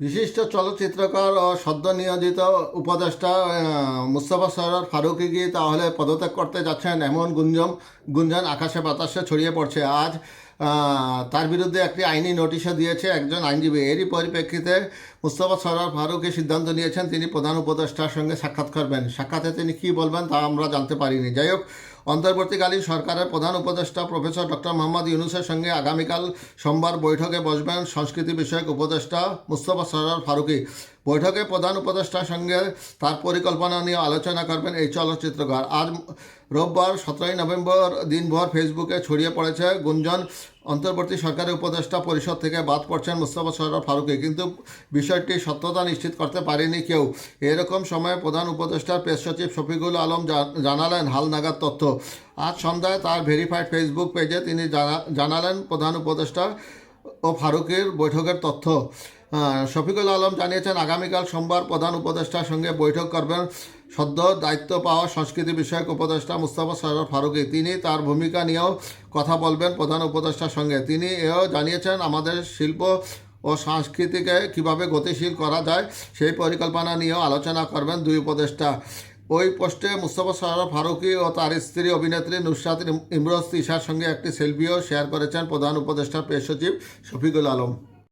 বিশিষ্ট চলচ্চিত্রকার ও সদ্য নিয়োজিত উপদেষ্টা মুস্তফা সরোয়ার ফারুকি কি তাহলে পদত্যাগ করতে যাচ্ছেন এমন গুঞ্জন গুঞ্জন আকাশে বাতাসে ছড়িয়ে পড়ছে? আজ তার বিরুদ্ধে একটি আইনি নোটিশও দিয়েছে একজন আইনজীবী। এরই পরিপ্রেক্ষিতে মুস্তফা সরোয়ার ফারুকি সিদ্ধান্ত নিয়েছেন, তিনি প্রধান উপদেষ্টার সঙ্গে সাক্ষাৎ করবেন। সাক্ষাতে তিনি কী বলবেন তা আমরা জানতে পারিনি। যাই হোক অন্তর্বর্তীকালীন সরকারের প্রধান উপদেষ্টা প্রফেসর ডক্টর মোহাম্মদ ইউনুসের সঙ্গে আগামীকাল সোমবার বৈঠকে বসবেন সংস্কৃতি বিষয়ক উপদেষ্টা মুস্তফা সরার ফারুকি। বৈঠকে প্রধান উপদেষ্টার সঙ্গে তার পরিকল্পনা নিয়ে আলোচনা করবেন এই চলচ্চিত্রকার। আজ রোববার সতেরোই নভেম্বর দিনভর ফেসবুকে ছড়িয়ে পড়েছে গুঞ্জন। অন্তর্বর্তী সরকারের উপদেষ্টা পরিষদ থেকে বাদ পড়ছেন মুস্তফা সরোয়ার ফারুকি। কিন্তু বিষয়টি সত্যতা নিশ্চিত করতে পারেনি কেউ। এরকম সময়ে প্রধান উপদেষ্টার প্রেস সচিব শফিকুল আলম জানালেন হালনাগাদ তথ্য। আজ সন্ধ্যায় তার ভেরিফাইড ফেসবুক পেজে তিনি জানা- জানালেন প্রধান উপদেষ্টা ও ফারুকের বৈঠকের তথ্য। শফিকুল আলম জানিয়েছেন, আগামীকাল সোমবার প্রধান উপদেষ্টার সঙ্গে বৈঠক করবেন। সদ্য দায়িত্ব পাওয়া সংস্কৃতি বিষয়ক উপদেষ্টা মুস্তাফা সরোয়ার ফারুকি। তিনি তার ভূমিকা নিয়েও কথা বলবেন প্রধান উপদেষ্টার সঙ্গে। তিনি এও জানিয়েছেন, আমাদের শিল্প ও সংস্কৃতিকে কীভাবে গতিশীল করা যায় সেই পরিকল্পনা নিয়েও আলোচনা করবেন দুই উপদেষ্টা। ওই পোস্টে মুস্তফা সরোয়ার ফারুকি ও তার স্ত্রী অভিনেত্রী নুসরাত ইম- ইমরোজ তিশার সঙ্গে একটি সেলফিও শেয়ার করেছেন প্রধান উপদেষ্টা প্রেস সচিব শফিকুল আলম।